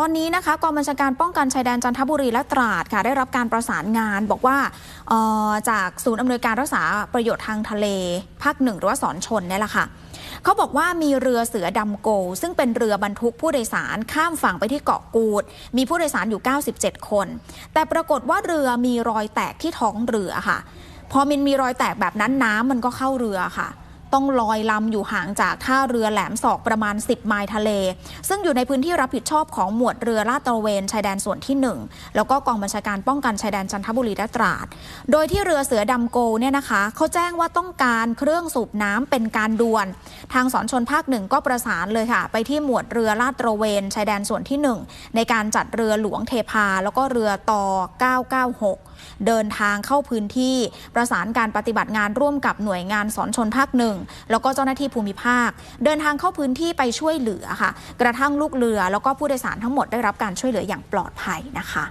ตอนนี้นะคะกองบัญชาการป้องกันชายแดนจันทบุรีและตราดค่ะได้รับการประสานงานบอกว่าออจากศูนย์อำนวยการรักษาประโยชน์ทางทะเลภาคหนึ่งหรือว่าสอนชนเนี่ยแหละค่ะเขาบอกว่ามีเรือเสือดำโก ซึ่งเป็นเรือบรรทุกผู้โดยสารข้ามฝั่งไปที่เกาะกูด มีผู้โดยสารอยู่ 97 คน แต่ปรากฏว่าเรือมีรอยแตกที่ท้องเรือค่ะ พอมันมีรอยแตกแบบนั้นน้ำมันก็เข้าเรือค่ะ ต้องลอยลำอยู่ห่างจากท่าเรือแหลมศอกประมาณ 10 ไมล์ทะเล ซึ่งอยู่ในพื้นที่รับผิดชอบของหมวดเรือลาดตระเวนชายแดนส่วนที่ 1 แล้วก็กองบัญชาการป้องกันชายแดนจันทบุรีและตราด โดยที่เรือเสือดำโกเนี่ยนะคะเขาแจ้งว่าต้องการเครื่องสูบน้ำเป็นการด่วน ทางสอนชนภาคหนึ่งก็ประสานเลยค่ะ ไปที่หมวดเรือลาดตระเวนชายแดนส่วนที่ 1 ในการจัดเรือหลวงเทพาแล้วก็เรือต่อ 996เดินทางเข้าพื้นที่ประสานการปฏิบัติงานร่วมกับหน่วยงานสอนชนภาคหนึ่งแล้วก็เจ้าหน้าที่ภูมิภาค เดินทางเข้าพื้นที่ไปช่วยเหลือค่ะ กระทั่งลูกเรือ แล้วก็ผู้โดยสารทั้งหมดได้รับการช่วยเหลืออย่างปลอดภัยนะคะ